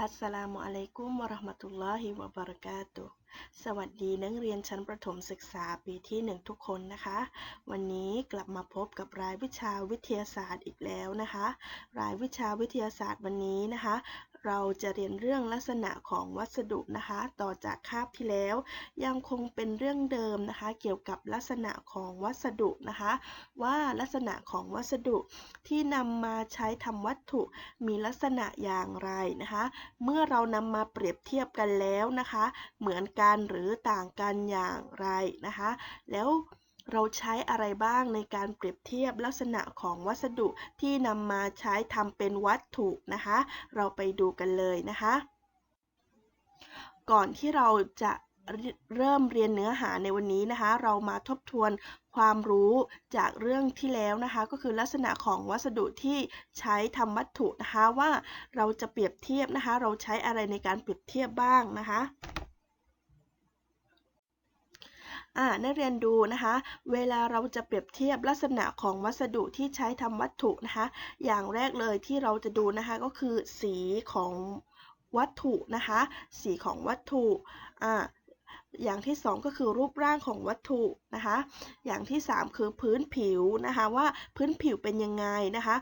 อัสสลามุอะลัยกุมวะราะห์มะตุลลอฮิวะบะเราะกาตุสวัสดีนักเรียนชั้นประถมศึกษาปีที่ 1 ทุกคนนะคะ วันนี้กลับมาพบกับรายวิชาวิทยาศาสตร์อีกแล้วนะคะ รายวิชาวิทยาศาสตร์วันนี้นะคะ เราจะเรียนเรื่องลักษณะของวัสดุนะคะ ต่อจากคาบที่แล้ว ยังคงเป็นเรื่องเดิมนะคะ เกี่ยวกับลักษณะของวัสดุนะคะ ว่าลักษณะของวัสดุที่นำมาใช้ทำวัตถุมีลักษณะอย่างไรนะคะ เมื่อเรานำมาเปรียบเทียบกันแล้วนะคะ เหมือนกันหรือต่างกันอย่างไรนะคะ แล้ว เราใช้อะไรบ้างในการเปรียบเทียบลักษณะของวัสดุที่นำมาใช้ทำเป็นวัตถุนะคะ เราไปดูกันเลยนะคะ ก่อนที่เราจะเริ่มเรียนเนื้อหาในวันนี้นะคะ เรามาทบทวนความรู้จากเรื่องที่แล้วนะคะ ก็คือลักษณะของวัสดุที่ใช้ทำวัตถุนะคะว่าเราจะเปรียบเทียบนะคะ เราใช้อะไรในการเปรียบเทียบบ้างนะคะ อ่านักเรียนดูนะคะ เวลาเราจะเปรียบเทียบลักษณะของวัสดุที่ใช้ทำวัตถุนะคะ อย่างแรกเลยที่เราจะดูนะคะก็คือสีของวัตถุนะคะ สีของวัตถุอ่าอย่างที่ 2 ก็คือรูปร่างของวัตถุนะคะ อย่างที่ 3 คือพื้นผิวนะคะว่าพื้นผิวเป็นยังไงนะคะ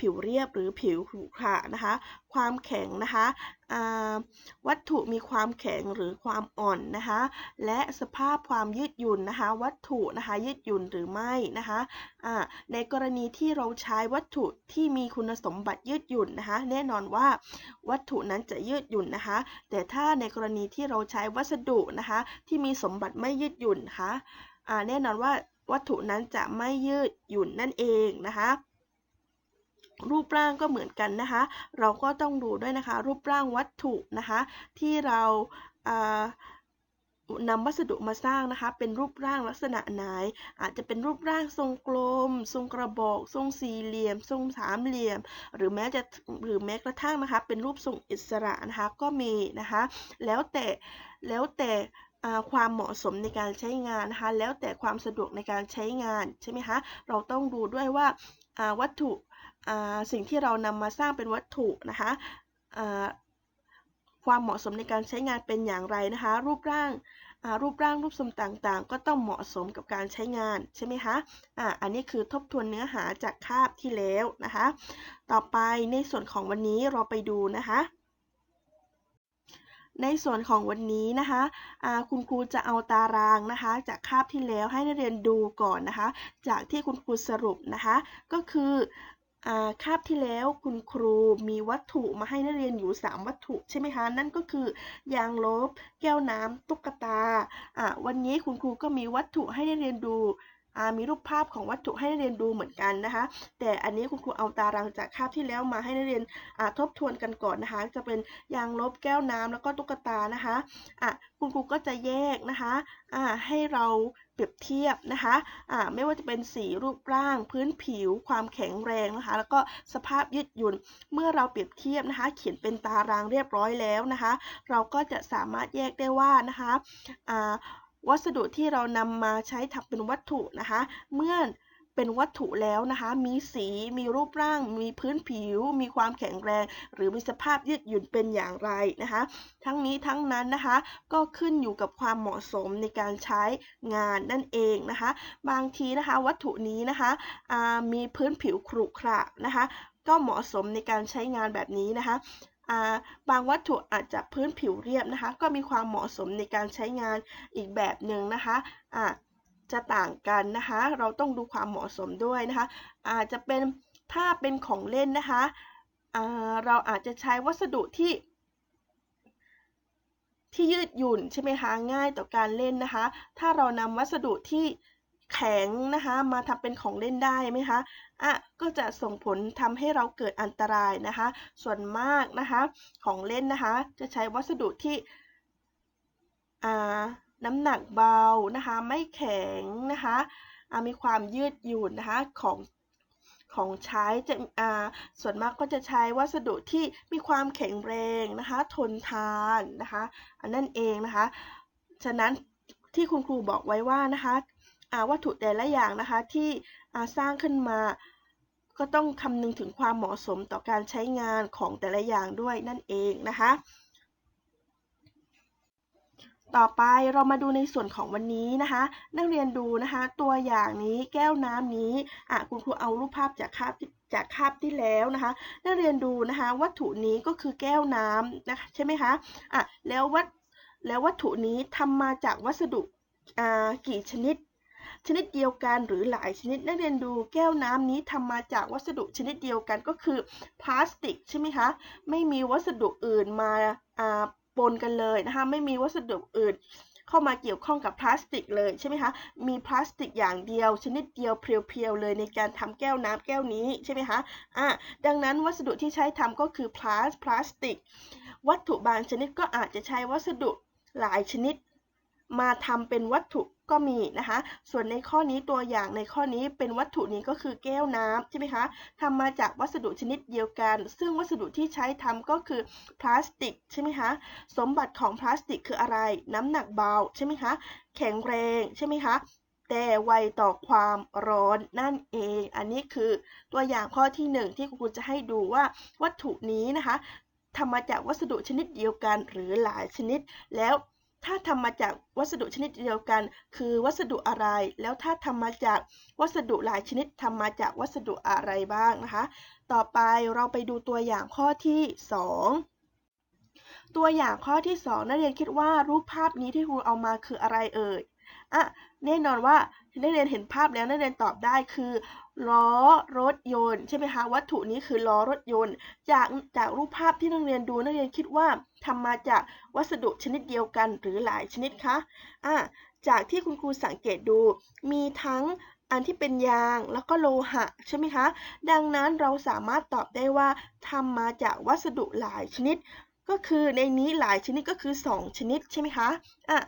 ผิวเรียบหรือผิวขรุขระนะคะ ความแข็งนะคะวัตถุมีความแข็งหรือความอ่อนนะคะ และสภาพความยืดหยุ่นนะคะ วัตถุนะคะยืดหยุ่นหรือไม่นะคะในกรณีที่เราใช้วัตถุที่มีคุณสมบัติยืดหยุ่นนะคะ แน่นอนว่าวัตถุนั้นจะยืดหยุ่นนะคะ แต่ถ้าในกรณีที่เราใช้วัสดุนะคะ ที่มีสมบัติไม่ยืดหยุ่นนะคะแน่นอนว่าวัตถุนั้นจะไม่ยืดหยุ่นนั่นเองนะคะ รูปร่างก็เหมือนกันนะคะ เราก็ต้องดูด้วยนะคะ รูปร่างวัตถุนะคะ ที่เรานำวัสดุมาสร้างนะคะ เป็นรูปร่างลักษณะไหน อาจจะเป็นรูปร่างทรงกลม ทรงกระบอก ทรงสี่เหลี่ยม ทรงสามเหลี่ยม หรือแม้จะหรือแม้กระทั่งนะคะ เป็นรูปทรงอิสระนะคะก็มีนะคะ แล้วแต่แล้วแต่ความเหมาะสมในการใช้งานนะคะ แล้วแต่ความสะดวกในการใช้งานใช่ไหมคะเราต้องดูด้วยว่าวัตถุ สิ่งที่เรานำมาสร้างเป็นวัตถุนะคะความเหมาะสมในการใช้งานเป็นอย่างไรนะคะ รูปร่างรูปร่างรูปทรงต่างๆ ก็ต้องเหมาะสมกับการใช้งานใช่ไหมคะอ่าอันนี้คือทบทวนเนื้อหาจากคาบที่แล้วนะคะ ต่อไปในส่วนของวันนี้เราไปดูนะคะ ในส่วนของวันนี้นะคะคุณครูจะเอาตารางนะคะ จากคาบที่แล้วให้นักเรียนดูก่อนนะคะ จากที่คุณครูสรุปนะคะ ก็คือ คาบที่แล้วคุณครูมีวัตถุมาให้นักเรียนอยู่ 3 วัตถุใช่ไหมคะ นั่นก็คือยางลบ แก้วน้ำตุ๊กตา วันนี้คุณครูก็มีวัตถุให้นักเรียนดูมีรูปภาพของวัตถุให้นักเรียนดูเหมือนกันนะคะ แต่อันนี้คุณครูเอาตารางจากคาบที่แล้วมาให้นักเรียนทบทวนกันก่อนนะคะ จะเป็นยางลบแก้วน้ำแล้วก็ตุ๊กตานะคะะคุณครูก็จะแยกนะคะะให้เรา เปรียบเทียบนะคะะไม่ว่าจะเป็นสีรูปร่าง พื้นผิว ความแข็งแรงนะคะ แล้วก็สภาพยืดหยุ่น เมื่อเราเปรียบเทียบนะคะ เขียนเป็นตารางเรียบร้อยแล้วนะคะ เราก็จะสามารถแยกได้ว่านะคะวัสดุที่เรานำมาใช้ทำเป็นวัตถุนะคะ เมื่อ เป็นวัตถุแล้วนะคะ มีสี มีรูปร่าง มีพื้นผิว มีความแข็งแรง หรือมีสภาพยืดหยุ่นเป็นอย่างไรนะคะ ทั้งนี้ทั้งนั้นนะคะ ก็ขึ้นอยู่กับความเหมาะสมในการใช้งานนั่นเองนะคะ บางทีนะคะวัตถุนี้นะคะมีพื้นผิวขรุขระนะคะ ก็เหมาะสมในการใช้งานแบบนี้นะคะบางวัตถุอาจจะพื้นผิวเรียบนะคะ ก็มีความเหมาะสมในการใช้งานอีกแบบหนึ่งนะคะะ จะต่างกันนะคะ เราต้องดูความเหมาะสมด้วยนะคะ อาจจะเป็นถ้าเป็นของเล่นนะคะเราอาจจะใช้วัสดุที่ ที่ยืดหยุ่นใช่ไหมคะง่ายต่อการเล่นนะคะ ถ้าเรานำวัสดุที่แข็งนะคะ มาทำเป็นของเล่นได้ไหมคะอะก็จะส่งผลทำให้เราเกิดอันตรายนะคะ ส่วนมากนะคะ ของเล่นนะคะ จะใช้วัสดุที่อ่า น้ำหนักเบานะคะ ไม่แข็งนะคะมีความยืดหยุ่นนะคะของของใช้จะอ่าส่วนมากก็จะใช้วัสดุที่มีความแข็งแรงนะคะ ทนทานนะคะอันนั่นเองนะคะ ฉะนั้นที่คุณครูบอกไว้ว่านะคะวัตถุแต่ละอย่างนะคะที่สร้างขึ้นมา ก็ต้องคำนึงถึงความเหมาะสมต่อการใช้งานของแต่ละอย่างด้วยนั่นเองนะคะ ต่อไปเรามาดูในส่วนของวันนี้นะคะ นักเรียนดูนะคะ ตัวอย่างนี้แก้วน้ำนี้อะคุณครูเอารูปภาพจากคาบจากคาบที่แล้วนะคะ นักเรียนดูนะคะ วัตถุนี้ก็คือแก้วน้ำนะคะใช่ไหมคะอะแล้ววัตแล้ววัตถุนี้ทำมาจากวัสดุอ่ากี่ชนิด ชนิดเดียวกันหรือหลายชนิด นักเรียนดูแก้วน้ำนี้ทำมาจากวัสดุชนิดเดียวกันก็คือพลาสติกใช่ไหมคะไม่มีวัสดุอื่นมาอ่า ปนกันเลยนะคะ ไม่มีวัสดุอื่นเข้ามาเกี่ยวข้องกับพลาสติกเลยใช่ไหมคะ มีพลาสติกอย่างเดียว ชนิดเดียวเพียวๆเลยในการทำแก้วน้ำแก้วนี้ใช่ไหมคะอะดังนั้นวัสดุที่ใช้ทำก็คือพลาสพลาสติก วัตถุบางชนิดก็อาจจะใช้วัสดุหลายชนิด มาทำเป็นวัตถุ ก็มีนะคะ ส่วนในข้อนี้ตัวอย่างในข้อนี้เป็นวัตถุนี้ก็คือแก้วน้ำใช่ไหมคะทำมาจากวัสดุชนิดเดียวกัน ซึ่งวัสดุที่ใช้ทำก็คือพลาสติกใช่ไหมคะสมบัติของพลาสติกคืออะไร น้ำหนักเบาใช่ไหมคะแข็งแรงใช่ไหมคะแต่ไวต่อความร้อนนั่นเอง อันนี้คือตัวอย่างข้อที่หนึ่งที่คุณครูจะให้ดูว่าวัตถุนี้นะคะทำมาจากวัสดุชนิดเดียวกันหรือหลายชนิดแล้ว ถ้าทำมาจากวัสดุชนิดเดียวกัน คือวัสดุอะไร แล้วถ้าทำมาจากวัสดุหลายชนิดทำมาจากวัสดุอะไรบ้างนะคะ ต่อไปเราไปดูตัวอย่างข้อที่ 2 ตัวอย่างข้อที่ 2 นักเรียนคิดว่ารูปภาพนี้ที่ครูเอามาคืออะไรเอ่ย อะแน่นอนว่านักเรียนเห็นภาพแล้วนักเรียนตอบได้คือล้อรถยนต์ใช่ไหมคะวัตถุนี้คือล้อรถยนต์ จากจากรูปภาพที่นักเรียนดูนักเรียนคิดว่าทำมาจากวัสดุชนิดเดียวกันหรือหลายชนิดคะอะจากที่คุณครูสังเกตดู มีทั้งอันที่เป็นยางแล้วก็โลหะใช่ไหมคะ ดังนั้นเราสามารถตอบได้ว่าทำมาจากวัสดุหลายชนิด ก็คือในนี้หลายชนิดก็คือ 2 ชนิดใช่ไหมคะอะ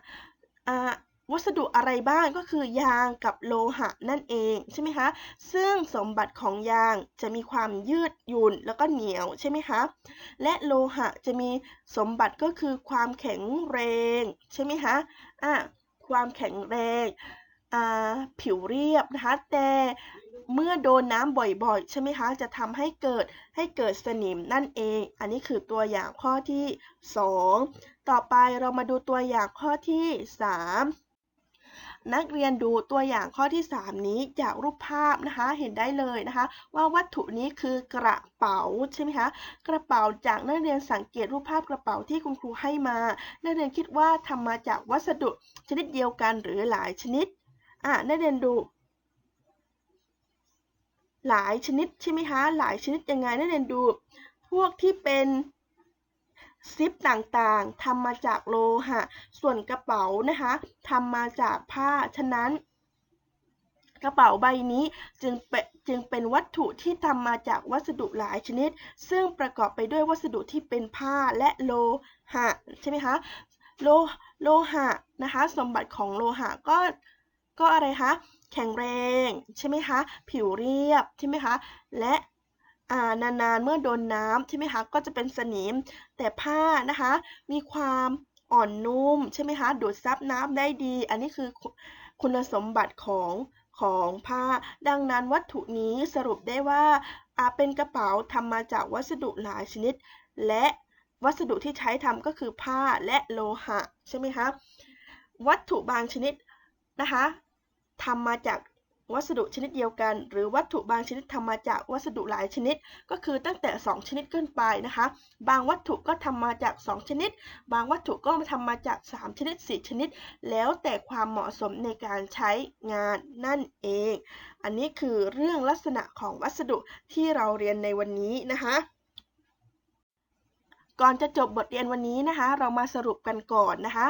อ่า วัสดุอะไรบ้างก็คือยางกับโลหะนั่นเองใช่ไหมคะซึ่งสมบัติของยางจะมีความยืดหยุ่นแล้วก็เหนียวใช่ไหมคะและโลหะจะมีสมบัติก็คือความแข็งแรงใช่ไหมคะอะความแข็งแรงอ่าผิวเรียบนะคะแต่เมื่อโดนน้ำบ่อยๆ ใช่ไหมคะ จะทำให้เกิดให้เกิดสนิมนั่นเอง อันนี้คือตัวอย่างข้อที่ 2 ต่อไปเรามาดูตัวอย่างข้อที่ 3 นักเรียนดูตัวอย่างข้อที่ 3 นี้จากรูปภาพนะคะ เห็นได้เลยนะคะ ว่าวัตถุนี้คือกระเป๋าใช่ไหมคะ กระเป๋าจากนักเรียนสังเกตรูปภาพกระเป๋าที่คุณครูให้มา นักเรียนคิดว่าทำมาจากวัสดุชนิดเดียวกันหรือหลายชนิด อะ นักเรียนดู หลายชนิดใช่ไหมคะ หลายชนิดยังไง นักเรียนดู พวกที่เป็น ซิปต่างๆทำมาจากโลหะ ส่วนกระเป๋านะคะทำมาจากผ้า ฉะนั้น กระเป๋าใบนี้จึงเป็นจึงเป็นวัตถุที่ทำมาจากวัสดุหลายชนิด ซึ่งประกอบไปด้วยวัสดุที่เป็นผ้าและโลหะใช่ไหมคะโลโลหะนะคะสมบัติของโลหะก็ก็อะไรคะแข็งแรงใช่ไหมคะผิวเรียบใช่ไหมคะและ นานๆ เมื่อโดนน้ำใช่ไหมคะก็จะเป็นสนิม แต่ผ้านะคะ มีความอ่อนนุ่มใช่ไหมคะดูดซับน้ำได้ดี อันนี้คือคุณสมบัติของของผ้า ดังนั้นวัตถุนี้สรุปได้ว่าเป็นกระเป๋าทำมาจากวัสดุหลายชนิด และวัสดุที่ใช้ทำก็คือผ้าและโลหะใช่ไหมคะวัตถุบางชนิดนะคะทำมาจาก วัสดุชนิดเดียวกัน หรือวัตถุบางชนิดทำมาจากวัสดุหลายชนิด ก็คือตั้งแต่ 2 ชนิดขึ้นไปนะคะ บางวัตถุก็ทำมาจาก 2 ชนิด บางวัตถุก็ทำมาจาก 3 ชนิด 4 ชนิด แล้วแต่ความเหมาะสมในการใช้งานนั่นเอง อันนี้คือเรื่องลักษณะของวัสดุที่เราเรียนในวันนี้นะคะก่อนจะจบบทเรียนวันนี้นะคะ เรามาสรุปกันก่อนนะคะ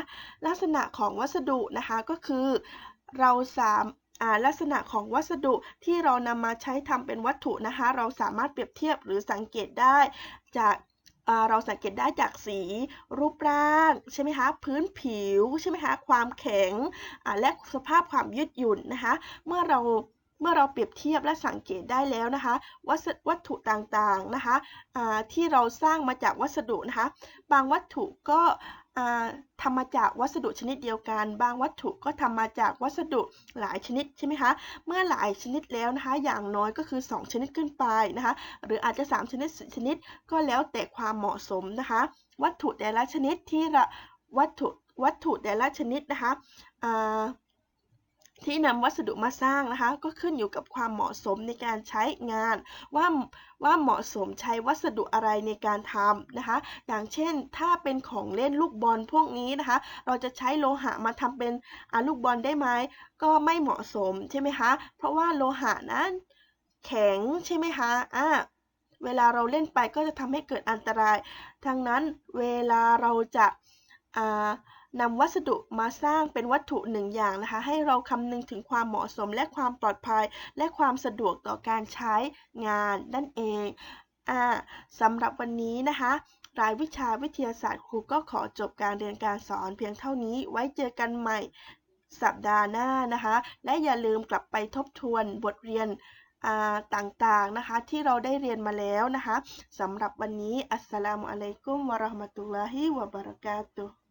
ลักษณะของวัสดุนะคะก็คือ เราสาม ลักษณะของวัสดุที่เรานำมาใช้ทำเป็นวัตถุนะคะ เราสามารถเปรียบเทียบหรือสังเกตได้จากเราสังเกตได้จากสีรูปร่างใช่ไหมคะพื้นผิวใช่ไหมคะความแข็งและสภาพความยืดหยุ่นนะคะ เมื่อเราเมื่อเราเปรียบเทียบและสังเกตได้แล้วนะคะ วัสวัตถุต่างๆนะคะที่เราสร้างมาจากวัสดุนะคะ บางวัตถุก็ ทำมาจากวัสดุชนิดเดียวกัน บางวัตถุก็ทำมาจากวัสดุหลายชนิดใช่ไหมคะ เมื่อหลายชนิดแล้วนะคะ อย่างน้อยก็คือ 2 ชนิดขึ้นไปนะคะ หรืออาจจะ 3 ชนิด4ชนิดก็แล้วแต่ความเหมาะสมนะคะ วัตถุแต่ละชนิดที่ละวัตถุวัตถุแต่ละชนิดนะคะ ที่นำวัสดุมาสร้างนะคะ ก็ขึ้นอยู่กับความเหมาะสมในการใช้งาน ว่าว่าเหมาะสมใช้วัสดุอะไรในการทำนะคะ อย่างเช่นถ้าเป็นของเล่นลูกบอลพวกนี้นะคะ เราจะใช้โลหะมาทำเป็นอลูกบอลได้ไหมก็ไม่เหมาะสมใช่ไหมคะเพราะว่าโลหะนั้นแข็งใช่ไหมคะอ่าเวลาเราเล่นไปก็จะทำให้เกิดอันตรายทั้งนั้นเวลาเราจะอ่า นำวัสดุมาสร้างเป็นวัตถุหนึ่งอย่างนะคะ ให้เราคำนึงถึงความเหมาะสมและความปลอดภัย และความสะดวกต่อการใช้งานนั่นเองอ่าสำหรับวันนี้นะคะ รายวิชาวิทยาศาสตร์ครูก็ขอจบการเรียนการสอนเพียงเท่านี้ ไว้เจอกันใหม่สัปดาห์หน้านะคะ และอย่าลืมกลับไปทบทวนบทเรียนต่างๆนะคะที่เราได้เรียนมาแล้วนะคะสำหรับวันนี้อัสสลามุอะลัยกุมวะราะห์มะตุลลอฮิวะบะเราะกาตุฮ์